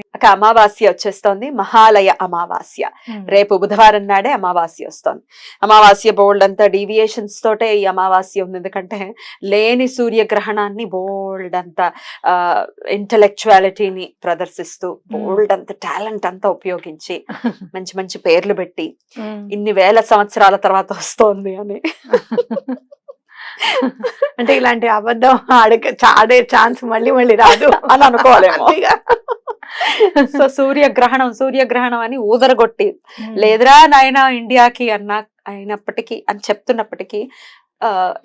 అక్క అమావాస్య వచ్చేస్తోంది మహాలయ అమావాస్య. రేపు బుధవారం నాడే అమావాస్య వస్తుంది. అమావాస్య బోల్డ్ అంతా డీవియేషన్స్ తోటే ఈ అమావాస్య ఉంది. ఎందుకంటే లేని సూర్యగ్రహణాన్ని బోల్డ్ అంత ఇంటలెక్చువాలిటీని ప్రదర్శిస్తూ బోల్డ్ అంత టాలెంట్ అంతా ఉపయోగించి మంచి మంచి పేర్లు పెట్టి ఉమ్. ఇన్ని వేల సంవత్సరాల తర్వాత వస్తోంది అని. అంటే ఇలాంటి అబద్ధం ఆడక ఆడే ఛాన్స్ మళ్ళీ మళ్ళీ రాదు అని అనుకోవాలేమో. సో సూర్యగ్రహణం సూర్యగ్రహణం అని ఊదరగొట్టి. లేదురా నాయన ఇండియాకి అన్న అయినప్పటికీ అని చెప్తున్నప్పటికీ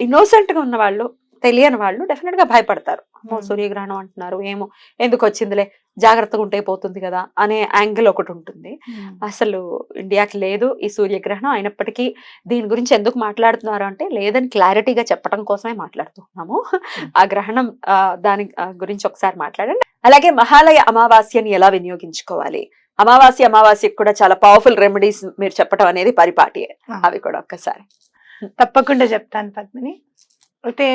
ఇన్నోసెంట్గా ఉన్న వాళ్ళు తెలియని వాళ్ళు డెఫినెట్గా భయపడతారు. అమ్మో, Hmm. సూర్యగ్రహణం అంటున్నారు ఏమో ఎందుకు వచ్చిందిలే జాగ్రత్తగా ఉంటే పోతుంది కదా అనే యాంగిల్ ఒకటి ఉంటుంది. ఉమ్. అసలు ఇండియాకి లేదు ఈ సూర్యగ్రహణం అయినప్పటికీ దీని గురించి ఎందుకు మాట్లాడుతున్నారు అంటే లేదని క్లారిటీగా చెప్పడం కోసమే మాట్లాడుతున్నాము ఆ గ్రహణం దాని గురించి ఒకసారి మాట్లాడండి. అలాగే మహాలయ అమావాస్యని ఎలా వినియోగించుకోవాలి? అమావాస్య అమావాస్యకి కూడా చాలా పవర్ఫుల్ రెమెడీస్ మీరు చెప్పడం అనేది పరిపాటి. అవి కూడా ఒక్కసారి. తప్పకుండా చెప్తాను పద్మిని. అయితే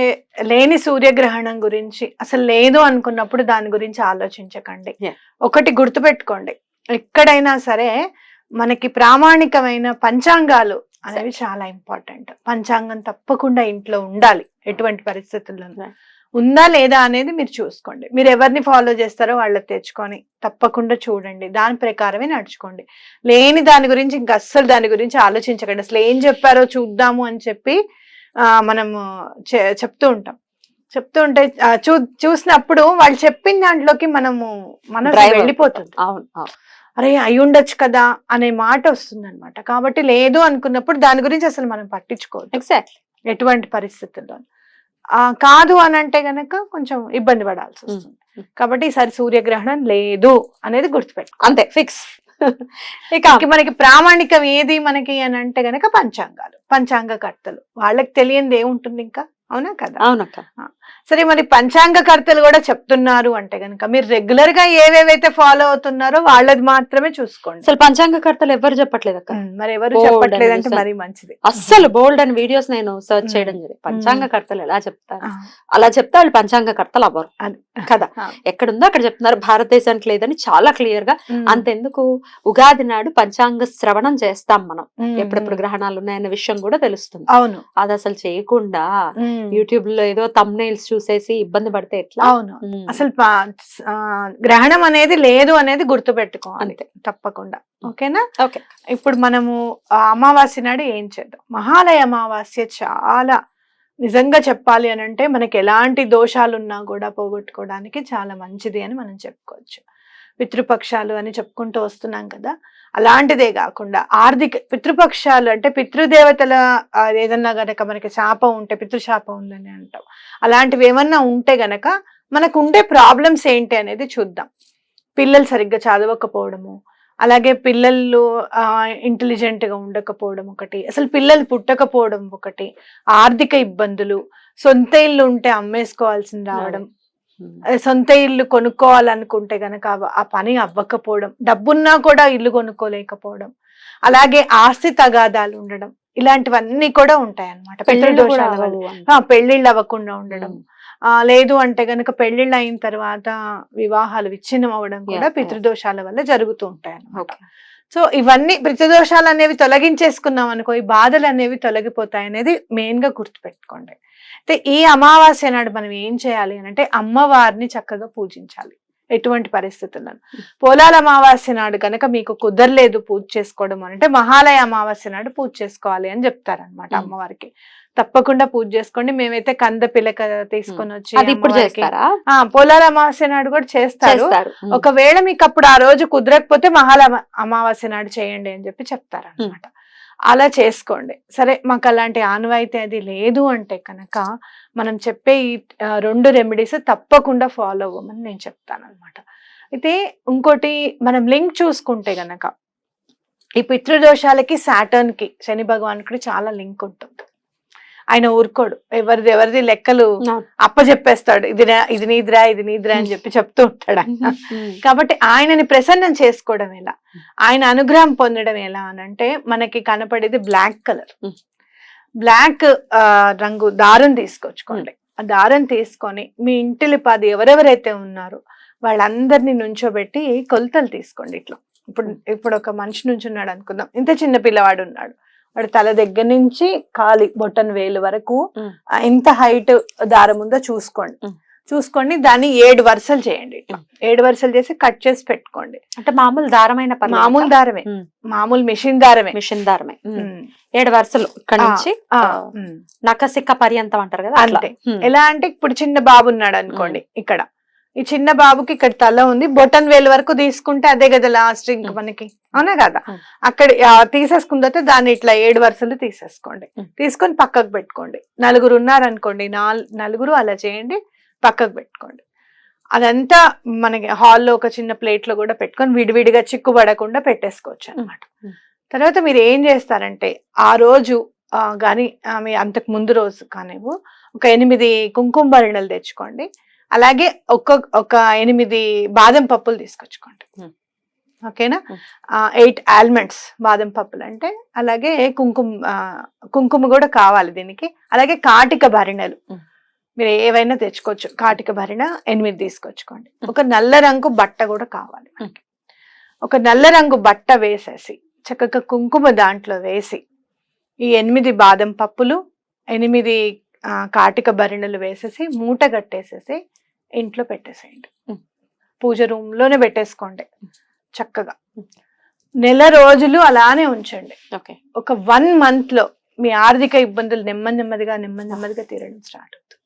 లేని సూర్యగ్రహణం గురించి అసలు లేదు అనుకున్నప్పుడు దాని గురించి ఆలోచించకండి. ఒకటి గుర్తుపెట్టుకోండి. ఎక్కడైనా సరే మనకి ప్రామాణికమైన పంచాంగాలు అనేవి చాలా ఇంపార్టెంట్. పంచాంగం తప్పకుండా ఇంట్లో ఉండాలి ఎటువంటి పరిస్థితుల్లో. ఉందా లేదా అనేది మీరు చూసుకోండి. మీరు ఎవరిని ఫాలో చేస్తారో వాళ్ళకి తెచ్చుకొని తప్పకుండా చూడండి. దాని ప్రకారమే నడుచుకోండి. లేని దాని గురించి ఇంకా అస్సలు దాని గురించి ఆలోచించకండి. అసలు ఏం చెప్పారో చూద్దాము అని చెప్పి మనము చెప్తూ ఉంటాం. చెప్తూ ఉంటే చూ చూసినప్పుడు వాళ్ళు చెప్పిన దాంట్లోకి మనము Drive వెళ్ళిపోతుంది. అవును అరే అయి ఉండొచ్చు కదా అనే మాట వస్తుంది అనమాట కాబట్టి లేదు అనుకున్నప్పుడు దాని గురించి అసలు మనం పట్టించుకోవద్దు. ఎగ్జాక్ట్లీ ఎటువంటి పరిస్థితుల్లో. ఆ కాదు అని అంటే గనక కొంచెం ఇబ్బంది పడాల్సి వస్తుంది. కాబట్టి ఈసారి సూర్యగ్రహణం లేదు అనేది గుర్తుపెట్టుకో. అంతే ఫిక్స్ ఇక మనకి ప్రామాణికం ఏది మనకి అని అంటే గనక పంచాంగాలు పంచాంగ కర్తలు వాళ్ళకి తెలియంది ఏముంటుంది ఇంకా? అవునా కదా? అవునక్క సరే మరి పంచాంగ కర్తలు కూడా చెప్తున్నారు అంటే గనక మీరు రెగ్యులర్గా ఏవేవైతే ఫాలో అవుతున్నారో వాళ్ళది మాత్రమే చూసుకోండి. అసలు పంచాంగకర్తలు ఎవరు చెప్పట్లేదు అక్క. మరి ఎవరు Bold చెప్పట్లేదంటే అని మరి మంచిది. అస్సలు బోల్డ్ అని వీడియోస్ నేను సర్చ్. చేయడం జరిగింది పంచాంగకర్తలు ఎలా చెప్తారు? అలా చెప్తే వాళ్ళు పంచాంగకర్తలు అవ్వరు. కదా. ఎక్కడుందో అక్కడ చెప్తున్నారు. భారతదేశానికి లేదని చాలా క్లియర్గా అంతెందుకు? ఉగాది నాడు పంచాంగ శ్రవణం చేస్తాం మనం. ఎప్పుడెప్పుడు. గ్రహణాలు ఉన్నాయన్న విషయం కూడా తెలుస్తుంది. అవును. అది అసలు చేయకుండా యూట్యూబ్లో ఏదో తమ్నైల్స్ చూసేసి ఇబ్బంది పడితే ఎట్లా? అవును. అసలు గ్రహణం అనేది లేదు అనేది గుర్తు పెట్టుకోవాలి అంతే. తప్పకుండా. ఓకేనా? ఓకే. ఇప్పుడు మనము అమావాస్య నాడు ఏం చేద్దాం? మహాలయ అమావాస్య చాలా నిజంగా చెప్పాలి అని అంటే మనకి ఎలాంటి దోషాలు ఉన్నా కూడా పోగొట్టుకోవడానికి చాలా మంచిది అని మనం చెప్పుకోవచ్చు. పితృపక్షాలు అని చెప్పుకుంటూ వస్తున్నాం కదా. అలాంటిదే కాకుండా ఆర్థిక పితృపక్షాలు అంటే పితృదేవతల ఏదన్నా గనక మనకి శాపం ఉంటే పితృశాపం ఉందని అంటాం. అలాంటివి ఏమన్నా ఉంటే గనక మనకు ఉండే ప్రాబ్లమ్స్ ఏంటి అనేది చూద్దాం. పిల్లలు సరిగ్గా చదవకపోవడము అలాగే పిల్లలు ఇంటెలిజెంట్గా ఉండకపోవడం ఒకటి అసలు పిల్లలు పుట్టకపోవడం ఒకటి ఆర్థిక ఇబ్బందులు సొంత ఇల్లు ఉంటే అమ్మేసుకోవాల్సింది రావడం సొంత ఇల్లు కొనుక్కోవాలనుకుంటే గనక ఆ పని అవ్వకపోవడం డబ్బున్నా కూడా ఇల్లు కొనుక్కోలేకపోవడం అలాగే ఆస్తి తగాదాలు ఉండడం ఇలాంటివన్నీ కూడా ఉంటాయి అన్నమాట పెళ్ళిళ్ళు కూడా పితృదోషాల వల్ల. అవ్వవు అని. ఆ, పెళ్ళిళ్ళు అవ్వకుండా ఉండడం. లేదు అంటే గనక పెళ్ళిళ్ళు అయిన తర్వాత వివాహాలు విచ్ఛిన్నం అవ్వడం కూడా. పితృదోషాల వల్ల జరుగుతూ ఉంటాయి అన్నమాట సో ఇవన్నీ పితృదోషాలు అనేవి తొలగించేసుకున్నాం అనుకో ఈ బాధలు అనేవి తొలగిపోతాయి అనేది మెయిన్గా గుర్తుపెట్టుకోండి. అయితే ఈ అమావాస్య నాడు మనం ఏం చేయాలి అని అంటే అమ్మవారిని చక్కగా పూజించాలి. ఎటువంటి పరిస్థితులను? పోలాల అమావాస్య నాడు కనుక మీకు కుదరలేదు పూజ చేసుకోవడం అంటే మహాలయ అమావాస్య నాడు పూజ చేసుకోవాలి అని చెప్తారనమాట మ్మ్. అమ్మవారికి. తప్పకుండా పూజ చేసుకోండి. మేమైతే కంద పిలక తీసుకొని వచ్చి అది ఇప్పుడు అమ్మవారికి- చేస్తారా? ఆ పోలాల అమావాస్య నాడు కూడా చేస్తారు. ఒకవేళ మీకు అప్పుడు ఆ రోజు కుదరకపోతే మహాల అమ- అమావాస్య నాడు చేయండి అని చెప్పి చెప్తారన్నమాట. అలా చేసుకోండి. సరే మాకు అలాంటి ఆనవాయితీ అది లేదు అంటే కనుక మనం చెప్పే ఈ రెండు రెమెడీస్ తప్పకుండా ఫాలో అవ్వమని నేను చెప్తాను అనమాట అయితే ఇంకోటి మనం లింక్ చూసుకుంటే గనక ఈ పితృదోషాలకి సాటర్న్కి శని భగవానుడికి చాలా లింక్ ఉంటుంది. ఆయన ఊరుకోడు. ఎవరిది ఎవరిది లెక్కలు. అప్పచెప్పేస్తాడు ఇది ఇది నీదిరా ఇది నీదిరా అని చెప్పి చెప్తూ ఉంటాడు ఆయన. కాబట్టి ఆయనని ప్రసన్నం చేసుకోవడం ఎలా? ఆయన అనుగ్రహం పొందడం ఎలా అని అంటే మనకి కనపడేది బ్లాక్ కలర్. బ్లాక్ రంగు దారం తీసుకొచ్చుకోండి. ఆ దారం తీసుకొని మీ ఇంటిలి పది ఎవరెవరైతే ఉన్నారో వాళ్ళందరినీ నుంచోబెట్టి కొలతలు తీసుకోండి ఇట్లా. ఇప్పుడు ఇప్పుడు ఒక మనిషి నుంచి ఉన్నాడు అనుకుందాం. ఇంత చిన్న పిల్లవాడు ఉన్నాడు. వాడు తల దగ్గర నుంచి కాలి బొట్టన్ వేలు వరకు ఎంత హైట్ దారం ఉందో చూసుకోండి. చూసుకోండి దాన్ని ఏడు వరుసలు చేయండి ఏడు వరుసలు చేసి కట్ చేసి పెట్టుకోండి అంటే మామూలు దారమైన? మామూలు దారమే. మామూలు మిషన్ దారమే మిషన్ దారమే. ఏడు వరుసలు ఇక్కడ నుంచి. నకసిక్క పర్యంతం అంటారు కదా. అంతే. ఎలా అంటే ఇప్పుడు చిన్న బాబు ఉన్నాడు అనుకోండి ఇక్కడ ఈ చిన్న బాబుకి ఇక్కడ తల ఉంది. బొటన్ వేలు వరకు తీసుకుంటే అదే కదా లాస్ట్ ఇంక. మనకి. అవునా కదా. అక్కడ తీసేసుకున్న తర్వాత దాన్ని ఇట్లా ఏడు వరుసలు తీసేసుకోండి. తీసుకొని పక్కకు పెట్టుకోండి. నలుగురు ఉన్నారనుకోండి నాల్ నలుగురు అలా చేయండి పక్కకు పెట్టుకోండి. అదంతా మనకి హాల్లో ఒక చిన్న ప్లేట్లో కూడా పెట్టుకొని విడివిడిగా చిక్కుపడకుండా పెట్టేసుకోవచ్చు అన్నమాట. ఉమ్. తర్వాత మీరు ఏం చేస్తారంటే ఆ రోజు గాని ఆమె అంతకు ముందు రోజు కానివ్వు ఒక ఎనిమిది కుంకుమ భరణలు తెచ్చుకోండి. అలాగే ఒక్క ఒక ఎనిమిది బాదం పప్పులు తీసుకొచ్చుకోండి Hmm. ఓకేనా Hmm. ఎయిట్ ఆల్మండ్స్ బాదం పప్పులు అంటే అలాగే కుంకుమ కుంకుమ కూడా కావాలి దీనికి అలాగే కాటిక భరిణలు Hmm. మీరు ఏవైనా తెచ్చుకోవచ్చు కాటిక భరిణ ఎనిమిది తీసుకొచ్చుకోండి. ఒక నల్ల రంగు బట్ట కూడా కావాలి ఒక నల్ల రంగు బట్ట వేసేసి చక్కగా కుంకుమ దాంట్లో వేసి ఈ ఎనిమిది బాదం పప్పులు ఎనిమిది కాటిక భరిణలు వేసేసి మూట కట్టేసేసి ఇంట్లో పెట్టేసేయండి. పూజ రూమ్లోనే పెట్టేసుకోండి చక్కగా. నెల రోజులు అలానే ఉంచండి ఓకే ఒక వన్ మంత్లో మీ ఆర్థిక ఇబ్బందులు నెమ్మది నెమ్మదిగా నెమ్మది నెమ్మదిగా తీరడం స్టార్ట్ అవుతుంది.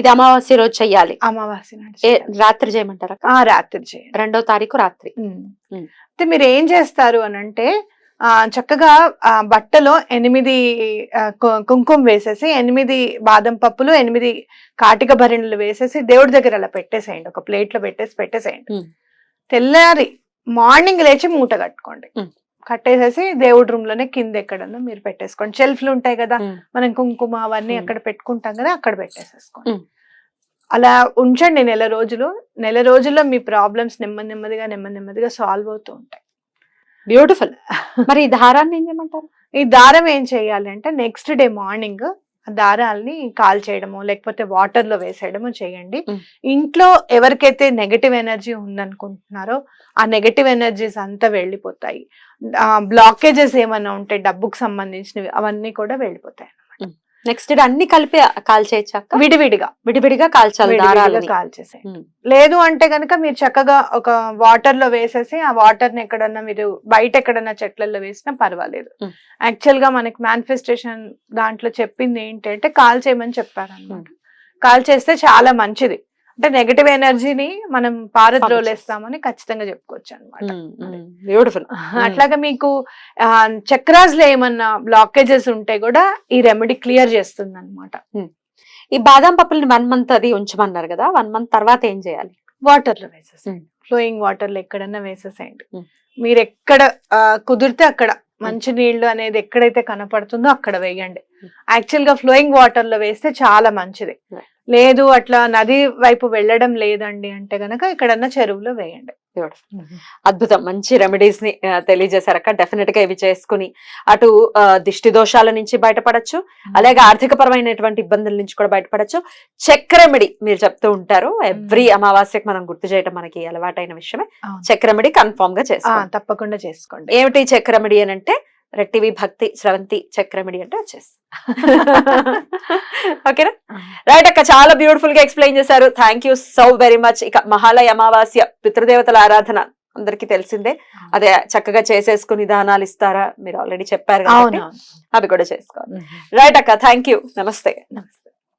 ఇది అమావాస్య రోజు చెయ్యాలి అమావాస్య నాడు. రాత్రి చేయమంటారా ఆ రాత్రి చేయండి రెండో తారీఖు రాత్రి. అయితే మీరు ఏం చేస్తారు అని అంటే చక్కగా ఆ బట్టలో ఎనిమిది కుంకుమ వేసేసి ఎనిమిది బాదం పప్పులు ఎనిమిది కాటిక భరిణలు వేసేసి దేవుడి దగ్గర అలా పెట్టేసేయండి ఒక ప్లేట్లో పెట్టేసి పెట్టేసేయండి. తెల్లారి మార్నింగ్ లేచి మూట కట్టుకోండి. కట్టేసేసి దేవుడి రూమ్లోనే కింద ఎక్కడన్నా మీరు పెట్టేసుకోండి షెల్ఫ్లు ఉంటాయి కదా. మనం కుంకుమ అవన్నీ. అక్కడ పెట్టుకుంటాం కదా అక్కడ పెట్టేసేసుకోండి. అలా ఉంచండి నెల రోజులు నెల రోజుల్లో మీ ప్రాబ్లమ్స్ నెమ్మది నెమ్మదిగా నెమ్మది నెమ్మదిగా సాల్వ్ అవుతూ ఉంటాయి బ్యూటిఫుల్ మరి ఈ దారాన్ని ఏం చేయమంటారు? ఈ దారం ఏం చేయాలి అంటే నెక్స్ట్ డే మార్నింగ్ ఆ దారాల్ని కాల్ చేయడము లేకపోతే వాటర్లో వేసేయడము చేయండి. ఇంట్లో ఎవరికైతే నెగటివ్ ఎనర్జీ ఉందనుకుంటున్నారో ఆ నెగటివ్ ఎనర్జీస్ అంతా వెళ్ళిపోతాయి. బ్లాకేజెస్ ఏమైనా ఉంటే డబ్బుకు సంబంధించినవి అవన్నీ కూడా వెళ్ళిపోతాయి నెక్స్ట్ డే అన్ని కలిపి కాల్ చేయొచ్చాక విడివిడిగా. విడివిడిగా కాల్చాలి విడివిడిగా దారాలని. కాల్ చేసేయండి ఉమ్. లేదు అంటే కనుక మీరు చక్కగా ఒక వాటర్లో వేసేసి ఆ వాటర్ని ఎక్కడన్నా మీరు బయట ఎక్కడన్నా చెట్లలో వేసినా పర్వాలేదు. యాక్చువల్గా మనకి మేనిఫెస్టేషన్ దాంట్లో చెప్పింది ఏంటంటే కాల్ చేయమని చెప్పారు అనమాట కాల్ చేస్తే చాలా మంచిది. అంటే నెగటివ్ ఎనర్జీని మనం పారద్రోలేస్తామని ఖచ్చితంగా చెప్పుకోవచ్చు అనమాట బ్యూటిఫుల్ అట్లాగా మీకు చక్రాస్లో ఏమన్నా బ్లాకేజెస్ ఉంటే కూడా ఈ రెమెడీ క్లియర్ చేస్తుంది అనమాట ఈ బాదం పప్పుల్ని వన్ మంత్ అది ఉంచమన్నారు కదా వన్ మంత్ తర్వాత ఏం చేయాలి? వాటర్లో వేసేసేయండి. ఫ్లోయింగ్ వాటర్లో ఎక్కడన్నా వేసేసేయండి. మీరు ఎక్కడ కుదిరితే అక్కడ మంచి నీళ్ళు అనేది ఎక్కడైతే కనపడుతుందో అక్కడ వేయండి. యాక్చువల్గా ఫ్లోయింగ్ వాటర్లో వేస్తే చాలా మంచిది. లేదు అట్లా నది వైపు వెళ్ళడం లేదండి అంటే గనక ఎక్కడన్నా చెరువులో వేయండి. అద్భుతం. మంచి రెమెడీస్ని ఆ, తెలియజేశారక్క. డెఫినెట్గా ఇవి చేసుకుని అటు దిష్టి దోషాల నుంచి బయటపడచ్చు. అలాగే ఆర్థిక పరమైనటువంటి ఇబ్బందుల నుంచి కూడా బయటపడచ్చు. చెక్ రెమెడీ మీరు చెప్తూ ఉంటారు. ఎవ్రీ అమావాస్యకు మనం గుర్తు చేయడం మనకి అలవాటైన విషయమే. చెక్ రెమెడీ కన్ఫర్మ్గా చేసుకోండి. తప్పకుండా చేసుకోండి. ఏమిటి చెక్ రెమెడీ అని అంటే రెట్టివి భక్తి స్రవంతి చక్రమిడి అంటే వచ్చేసి ఓకేనా? రైట్ అక్క చాలా బ్యూటిఫుల్గా ఎక్స్ప్లెయిన్ చేశారు. Thank you so very much ఇక మహాలయ అమావాస్య పితృదేవతల ఆరాధన అందరికీ తెలిసిందే. అదే చక్కగా చేసేసుకుని దానాలు ఇస్తారా? మీరు ఆల్రెడీ చెప్పారు అవి కూడా చేసుకోవాలి. రైట్ అక్క థ్యాంక్ యూ నమస్తే. నమస్తే.